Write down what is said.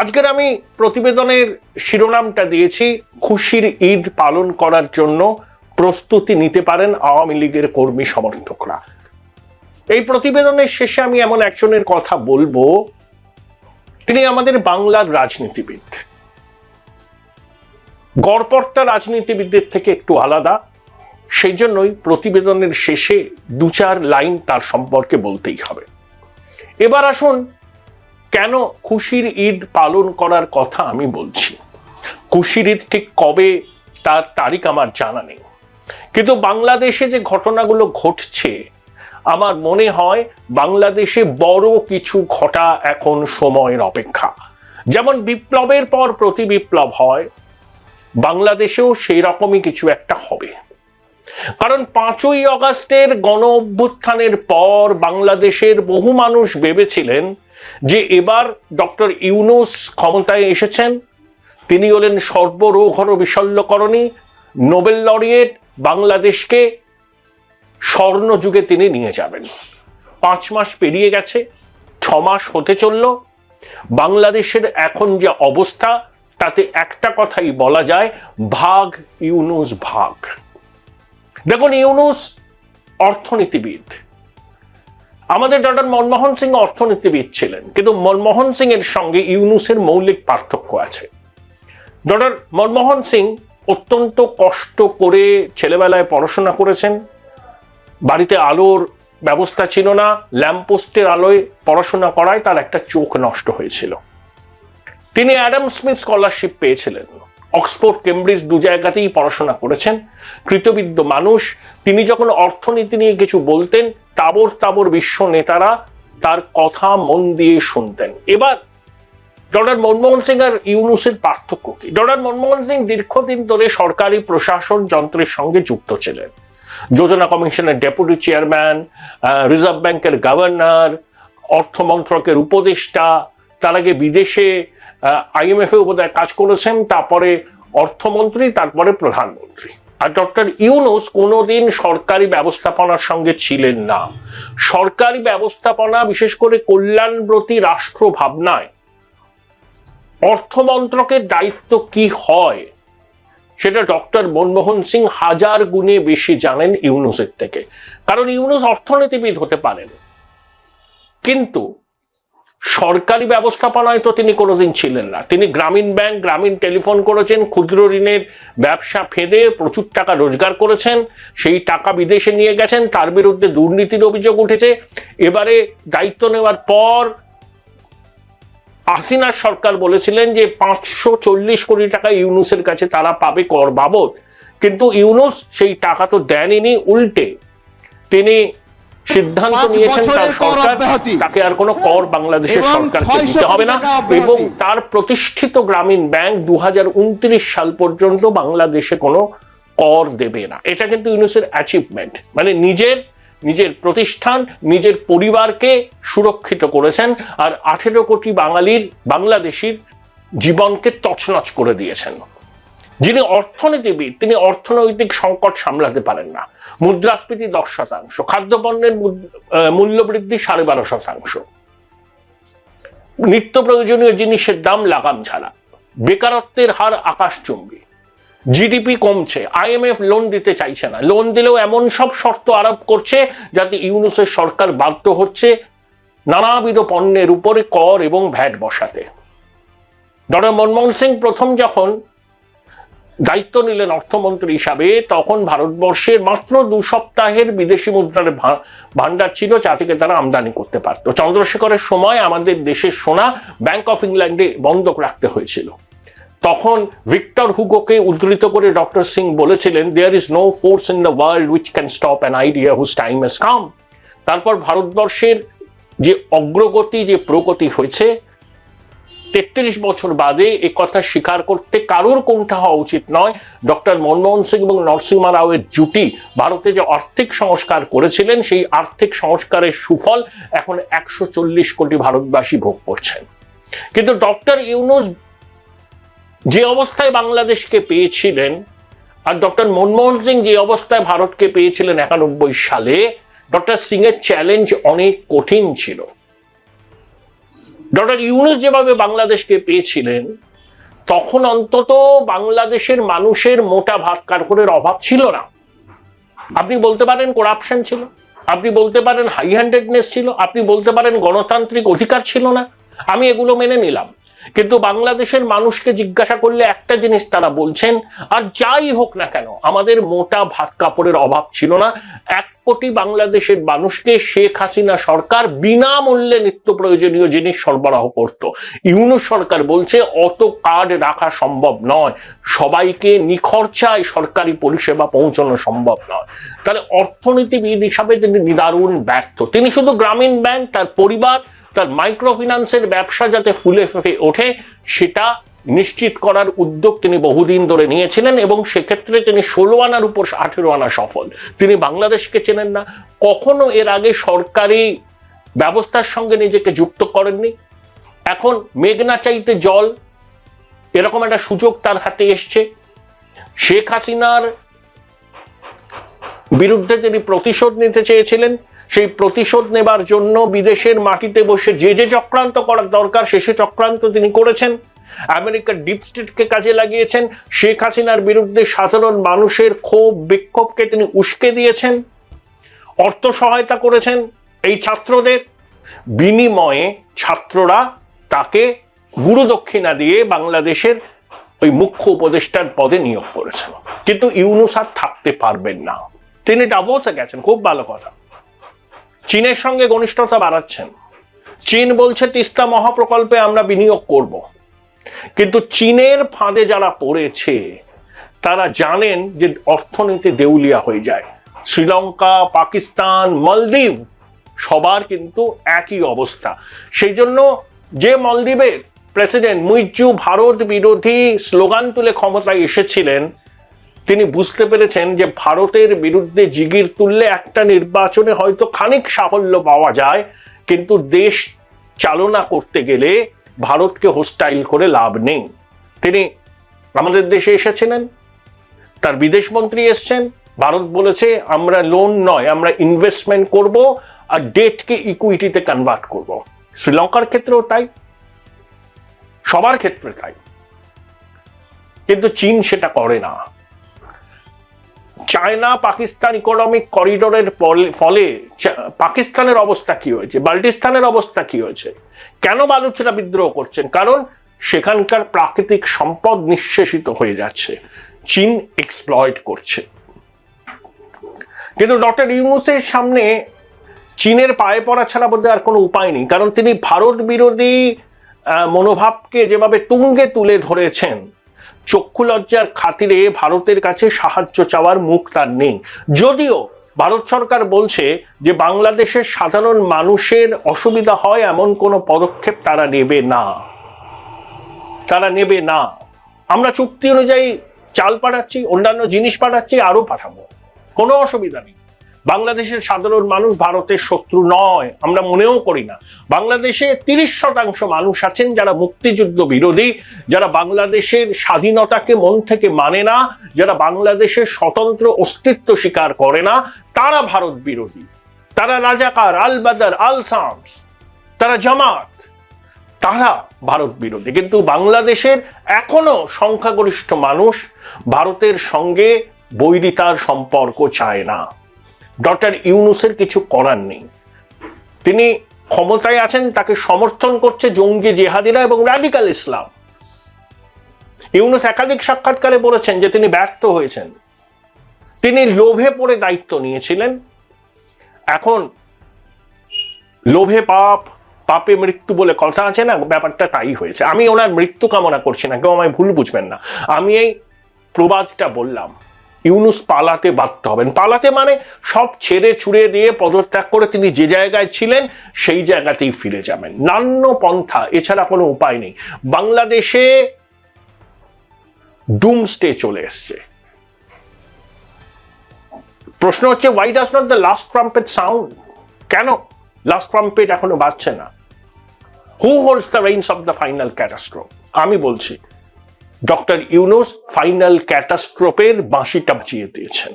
আজকের আমি প্রতিবেদনের শিরোনামটা দিয়েছি, খুশির ঈদ পালন করার জন্য প্রস্তুতি নিতে পারেন আওয়ামী লীগের কর্মী সমর্থকরা। এই প্রতিবেদনের শেষে আমি এমন একজনের কথা বলব, তিনি আমাদের বাংলার রাজনীতিবিদ। গড়পর্তা রাজনীতিবিদদের থেকে একটু আলাদা, সেই জন্যই প্রতিবেদনের শেষে দু চার লাইন তার সম্পর্কে বলতেই হবে। এবার আসুন কেন খুশির ঈদ পালন করার কথা আমি বলছি? খুশির ঈদ ঠিক কবে তার তারিখ আমার জানা নেই। কিন্তু বাংলাদেশে যে ঘটনাগুলো ঘটছে, আমার মনে হয় বাংলাদেশে বড় কিছু ঘটা এখন সময়ের অপেক্ষা। যেমন বিপ্লবের পর প্রতি বিপ্লব হয়, বাংলাদেশেও সেই রকমই কিছু একটা হবে। কারণ পাঁচই অগাস্টের গণ অভ্যুত্থানের পর বাংলাদেশের বহু মানুষ ভেবেছিলেন যে এবার ডক্টর ইউনুস ক্ষমতায় এসেছেন, তিনি হলেন সর্বরোঘর বিশল্যকরণী, নোবেল লরিয়েট বাংলাদেশকে স্বর্ণযুগে তিনি নিয়ে যাবেন। পাঁচ মাস পেরিয়ে গেছে, ছ মাস হতে চলল। বাংলাদেশের এখন যে অবস্থা, তাতে একটা কথাই বলা যায়, ভাগ ইউনুস ভাগ। দেখুন ইউনুস অর্থনীতিবিদ। আমাদের ডক্টর মনমোহন সিং অর্থনীতিবিদ ছিলেন, কিন্তু মনমোহন সিং এর সঙ্গে ইউনুসের মৌলিক পার্থক্য আছে। ডক্টর মনমোহন সিং অত্যন্ত কষ্ট করে ছেলেবেলায় পড়াশোনা করেছেন, বাড়িতে আলোর ব্যবস্থা ছিল না, ল্যাম্পপোস্টের আলোয় পড়াশোনা করায় তার একটা চোখ নষ্ট হয়েছিল। তিনি অ্যাডাম স্মিথ স্কলারশিপ পেয়েছিলেন। অক্সফোর্ড, কেমব্রিজ দু জায়গাতেই পড়াশোনা করেছেন। কৃতবিদ্য মানুষ, তিনি যখন অর্থনীতি নিয়ে কিছু বলতেন তাবর তাবর বিশ্ব নেতারা তার কথা মন দিয়ে শুনতেন। এবার ডক্টর মনমোহন সিং আর ইউনুসের পার্থক্য কি? ডক্টর মনমোহন সিং দীর্ঘদিন ধরে সরকারি প্রশাসন যন্ত্রের সঙ্গে যুক্ত ছিলেন। যোজনা কমিশনের ডেপুটি চেয়ারম্যান রিজার্ভ ব্যাংকের গভর্নর, অর্থ মন্ত্রকের উপদেষ্টা, তার আগে বিদেশে আইএমএফ এ কাজ করেছেন, তারপরে অর্থমন্ত্রী, তারপরে প্রধানমন্ত্রী। আর ডক্টর ইউনুস কোনোদিন সরকারি ব্যবস্থাপনার সঙ্গে ছিলেন না। সরকারি ব্যবস্থাপনা, বিশেষ করে কল্যাণব্রতী রাষ্ট্র ভাবনায় অর্থমন্ত্রকের দায়িত্ব কি হয়, সেটা ডক্টর মনমোহন সিং হাজার গুণে বেশি জানেন ইউনুসের থেকে। কারণ ইউনুস অর্থনীতিবিদ হতে পারেন। কিন্তু সরকারি ব্যবস্থাপনায় তো তিনি কোনোদিন ছিলেন না। তিনি গ্রামীণ ব্যাংক, গ্রামীণ টেলিফোন করেছেন, ক্ষুদ্র ঋণের ব্যবসা ফেঁদে প্রচুর টাকা রোজগার করেছেন, সেই টাকা বিদেশে নিয়ে গেছেন, তার বিরুদ্ধে দুর্নীতির অভিযোগ উঠেছে। এবারে দায়িত্ব নেওয়ার পর হাসিনার সরকার বলেছিলেন যে পাঁচশো চল্লিশ কোটি টাকা ইউনুসের কাছে তারা পাবে কর বাবদ। কিন্তু ইউনুস সেই টাকা তো দেননি উল্টে। তিনি সিদ্ধান্ত নিয়েছেন তার কর সরকার তাকে আর কোনো কর বাংলাদেশের সরকারকে দিতে হবে না। এবং তার প্রতিষ্ঠিত গ্রামীণ ব্যাংক দু সাল পর্যন্ত বাংলাদেশে কোনো কর দেবে না। এটা কিন্তু ইউনুসের অ্যাচিভমেন্ট মানে নিজের নিজের প্রতিষ্ঠান নিজের পরিবারকে সুরক্ষিত করেছেন আর আঠেরো কোটি বাঙালির বাংলাদেশির জীবনকে তছনছ করে দিয়েছেন। যিনি অর্থনীতিবিদ, তিনি অর্থনৈতিক সংকট সামলাতে পারেন না। মুদ্রাস্ফীতি দশ শতাংশ, খাদ্যপণ্যের মূল্যবৃদ্ধি সাড়ে বারো শতাংশ। নিত্য প্রয়োজনীয় জিনিসের দাম লাগাম ছাড়া, বেকারত্বের হার আকাশচুম্বী। জিডিপি কমছে আইএমএফ লোন দিতে চাইছে না। লোন দিলেও এমন সব শর্ত আরোপ করছে যাতে ইউনুসের সরকার বাধ্য হচ্ছে নানাবিধ পণ্যের উপরে কর এবং ভ্যাট বসাতে। ডক্টর মনমোহন সিং প্রথম যখন দায়িত্ব নিলেন অর্থমন্ত্রী হিসাবে, তখন ভারতবর্ষের মাত্র দু সপ্তাহের বিদেশি মুদ্রার ভাণ্ডার ছিল, যা থেকে তারা আমদানি করতে পারত। চন্দ্রশেখরের সময় আমাদের দেশের সোনা ব্যাংক অফ ইংল্যান্ডে বন্ধক রাখতে হয়েছিল। তখন ভিক্টর হুগোকে উদ্ধৃত করে ডক্টর সিং বলেছিলেন there is no force in the world which can stop an idea whose time has come তারপর ভারতবর্ষের যে অগ্রগতি, যে প্রগতি হয়েছে তেত্রিশ বছর বাদে এ কথা স্বীকার করতে কারোর কোনটা হওয়া উচিত নয়। ডক্টর মনমোহন সিং এবং নরসিংহা রাওয়ের জুটি ভারতে যে আর্থিক সংস্কার করেছিলেন, সেই আর্থিক সংস্কারের সুফল এখন একশো চল্লিশ কোটি ভারতবাসী ভোগ করছেন। কিন্তু ডক্টর ইউনুস যে অবস্থায় বাংলাদেশকে পেয়েছিলেন আর ডক্টর মনমোহন সিং যে অবস্থায় ভারতকে পেয়েছিলেন একানব্বই সালে, ডক্টর সিং এর চ্যালেঞ্জ অনেক কঠিন ছিল। ডক্টর ইউনুস যেভাবে বাংলাদেশকে পেয়েছিলেন, তখন অন্তত বাংলাদেশের মানুষের মোটা ভাত কারকরের অভাব ছিল না। আপনি বলতে পারেন করাপশন ছিল, আপনি বলতে পারেন হাই হ্যান্ডেডনেস ছিল, আপনি বলতে পারেন গণতান্ত্রিক অধিকার ছিল না। আমি এগুলো মেনে নিলাম। কিন্তু বাংলাদেশের মানুষকে জিজ্ঞাসা করলে একটা জিনিস তারা বলছেন, আর যাই হোক না কেন, আমাদের মোটা ভাত কাপড়ের অভাব ছিল না। এক কোটি বাংলাদেশের মানুষকে শেখ হাসিনা সরকার বিনামূল্যে নিত্য প্রয়োজনীয় জিনিস সরবরাহ করত। ইউনুস সরকার বলছে, অত কার্ড রাখা সম্ভব নয়। সবাইকে নিখরচায় সরকারি পরিষেবা পৌঁছানো সম্ভব নয়। তাহলে অর্থনীতিবিদ হিসাবে তিনি নিদারুণ ব্যর্থ। তিনি শুধু গ্রামীণ ব্যাংক, তার পরিবার তার মাইক্রো ব্যবসা যাতে ফুলে ফেঁপে ওঠে, সেটা নিশ্চিত করার উদ্যোগ তিনি বহুদিন ধরে নিয়েছিলেন এবং সেক্ষেত্রে তিনি ষোলো আনার উপর আঠেরো আনা সফল। তিনি বাংলাদেশকে চেনেন না। কখনো এর আগে সরকারি ব্যবস্থার সঙ্গে নিজেকে যুক্ত করেননি। এখন মেঘনা চাইতে জল, এরকম একটা সুযোগ তার হাতে এসছে। শেখ হাসিনার বিরুদ্ধে তিনি প্রতিশোধ নিতে চেয়েছিলেন। সেই প্রতিশোধ নেবার জন্য বিদেশের মাটিতে বসে যে যে চক্রান্ত করার দরকার, সে সে চক্রান্ত তিনি করেছেন। আমেরিকার ডিপ স্টেটকে কাজে লাগিয়েছেন। শেখ হাসিনার বিরুদ্ধে সাধারণ মানুষের ক্ষোভ, বিক্ষোভকে তিনি উস্কে দিয়েছেন। অর্থ সহায়তা করেছেন এই ছাত্রদের। বিনিময়ে ছাত্ররা তাকে গুরুদক্ষিণা দিয়ে বাংলাদেশের ওই মুখ্য উপদেষ্টার পদে নিয়োগ করেছেন। কিন্তু ইউনুস আর থাকতে পারবেন না। তিনি ডাভোসে গেছেন, খুব ভালো কথা। চীনের সঙ্গে ঘনিষ্ঠতা বাড়াচ্ছেন। চীন বলছে, তিস্তা মহাপ্রকল্পে আমরা বিনিয়োগ করব। কিন্তু চীনের ফাঁদে যারা পড়েছে, তারা জানেন যে অর্থনীতি দেউলিয়া হয়ে যায়। শ্রীলঙ্কা, পাকিস্তান, মালদ্বীপ, সবার কিন্তু একই অবস্থা। সেই জন্য যে মালদ্বীপের প্রেসিডেন্ট মুইজু ভারত বিরোধী স্লোগান তুলে ক্ষমতায় এসেছিলেন তিনি বুঝতে পেরেছেন যে ভারতের বিরুদ্ধে জিগির তুললে একটা নির্বাচনে হয়তো খানিক সাফল্য পাওয়া যায়, কিন্তু দেশ চালনা করতে গেলে ভারতকে হোস্টাইল করে লাভ নেই। তিনি আমাদের দেশে এসেছিলেন, তার বিদেশমন্ত্রী এসছেন, ভারত বলেছে, আমরা লোন নয়, আমরা ইনভেস্টমেন্ট করব আর ডেটকে ইকুইটিতে কনভার্ট করব। শ্রীলঙ্কার ক্ষেত্রেও তাই, সবার ক্ষেত্রে তাই। কিন্তু চীন সেটা করে না। চায়না পাকিস্তান ইকোনমিক করিডোরের ফলে পাকিস্তানের অবস্থা কি হয়েছে? বাল্টিস্তানের অবস্থা কি হয়েছে? কেন বালুচরা বিদ্রোহ করছেন? কারণ সেখানকার প্রাকৃতিক সম্পদ নিঃশেষিত হয়ে যাচ্ছে। চীন এক্সপ্লয়েড করছে। কিন্তু ডক্টর ইউনুসের সামনে চীনের পায়ে পড়া ছাড়া বোধহয় আর কোনো উপায় নেই। কারণ তিনি ভারত বিরোধী মনোভাবকে যেভাবে তুঙ্গে তুলে ধরেছেন চক্ষু লজ্জার খাতিরে ভারতের কাছে সাহায্য চাওয়ার মুখ তার নেই। যদিও ভারত সরকার বলছে যে বাংলাদেশের সাধারণ মানুষের অসুবিধা হয় এমন কোনো পদক্ষেপ তারা নেবে না। তারা নেবে না। আমরা চুক্তি অনুযায়ী চাল পাঠাচ্ছি, অন্যান্য জিনিস পাঠাচ্ছি, আরও পাঠাবো। কোনো অসুবিধা নেই। বাংলাদেশের সাধারণ মানুষ ভারতের শত্রু নয়, আমরা মনেও করি না। বাংলাদেশে তিরিশ শতাংশ মানুষ আছেন যারা মুক্তিযুদ্ধ বিরোধী, যারা বাংলাদেশের স্বাধীনতাকে মন থেকে মানে না, যারা বাংলাদেশের স্বতন্ত্র অস্তিত্ব স্বীকার করে না, তারা ভারত বিরোধী। তারা রাজাকার, আল বাদার, আল সামস, তারা জামাত, তারা ভারত বিরোধী। কিন্তু বাংলাদেশের এখনও সংখ্যাগরিষ্ঠ মানুষ ভারতের সঙ্গে বৈরিতার সম্পর্ক চায় না। ডক্টর ইউনুসের কিছু করার নেই। তিনি ক্ষমতায় আছেন, তাকে সমর্থন করছে জঙ্গি জেহাদিরা এবং রাডিকাল ইসলাম। ইউনুস একাধিক সাক্ষাৎকারে বলেছেন যে তিনি ব্যর্থ হয়েছেন। তিনি লোভে পড়ে দায়িত্ব নিয়েছিলেন। এখন লোভে পাপ, পাপে মৃত্যু বলে কথা আছে না? ব্যাপারটা তাই হয়েছে। আমি ওনার মৃত্যু কামনা করছি না, কেউ আমায় ভুল বুঝবেন না। আমি এই প্রবাদটা বললাম। ইউনুস পালাতে বাধ্য হবেন। পালাতে মানে সব ছেড়ে ছুড়ে দিয়ে পদত্যাগ করে তিনি যে জায়গায় ছিলেন সেই জায়গাতেই ফিরে যাবেন। নান্য পন্থা, এছাড়া কোনো উপায় নেই। বাংলাদেশে ডুম স্টে চলে এসছে। প্রশ্ন হচ্ছে why does not the last trumpet sound কেন? লাস্ট ট্রাম্পেট এখনও বাজছে না। Who holds the reins of the final catastrophe আমি বলছি ডক্টর ইউনুস ফাইনাল ক্যাটাস্ট্রোপের বাঁশিটা বাঁচিয়ে দিয়েছেন।